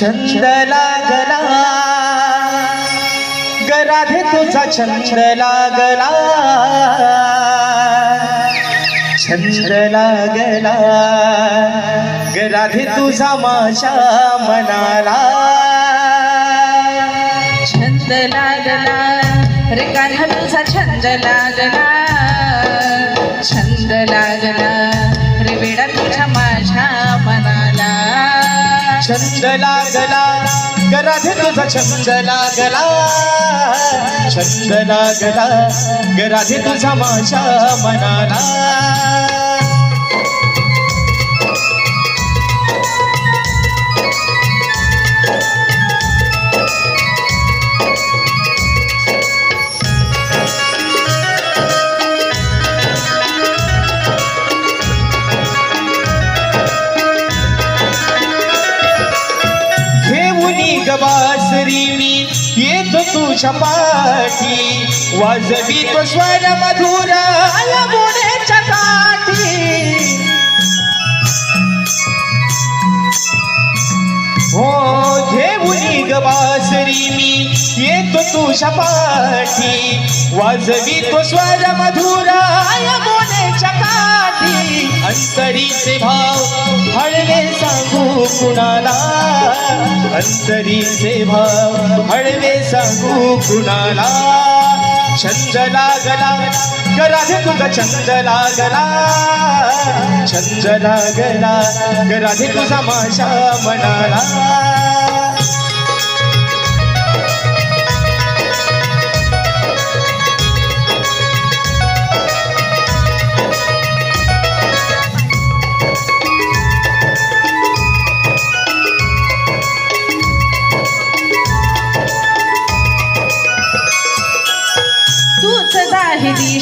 छंद लागला. गराधे तुझा छंद लागला. छंद लागला. गराधे तुझा माझ्या मनाला. छंद लागला. रे कान्हा तुझा छंद लागला. छंद लागला. छंद लागला ग तुझा छंद लागला छंद लागला ग तुझा माझ्या मनाला. गबासरी मी येतो तुझ्या पाठी. वाजवी तो स्वर मधुर बोण्याच्या काठी. हो घेऊनी गबासरी मी येतो तुझ्या पाठी. वाजवी तो स्वर मधुर बोण्याच्या काठी. अंतरीचे भाव हळवे सांग कुणाला अंतरी सेवा हळवे सांगू कुणाला? छंद लागला करा राधे तुझा छंद लागला. छंद लागला करा राधे तुझा माझ्या मनाला.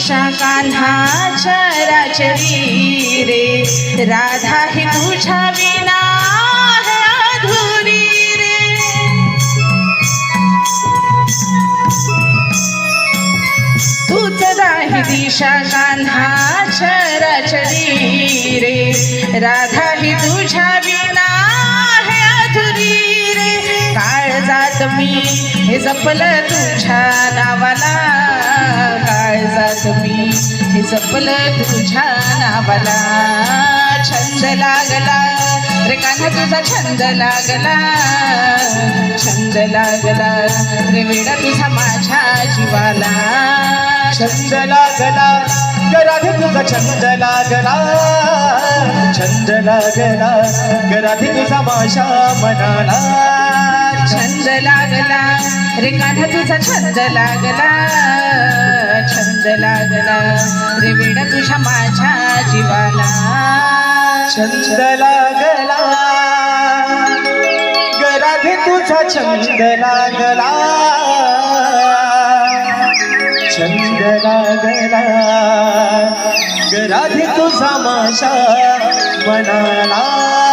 दाही दिशा कान्हा रे राधा ही तुझ्या विना अधुरी रे. तूच दाही दिशा कान्हा चराचरी रे राधा ही तुझ्या विना आहे अधुरी रे. काळ जात मी हे जपलं तुझ्या नावाला. जपल तुझ्या नावाला. छंद लागला. रे कान्हा तुझा छंद लागला. छंद लागला. रे वेडा तुझा माझ्या जीवाला. छंद लागला. राधे तुझा छंद लागला. छंद लागला राधे तुझा माझ्या मनाला. छंद लागला रे कान्हा तुझा छंद लागला. छंद लागला रे वेडा तुझ्या माझ्या जीवाला. छंद लागला राधे तुझा छंद लागला. छंद लागला. राधे तुझा माझ्या मनाला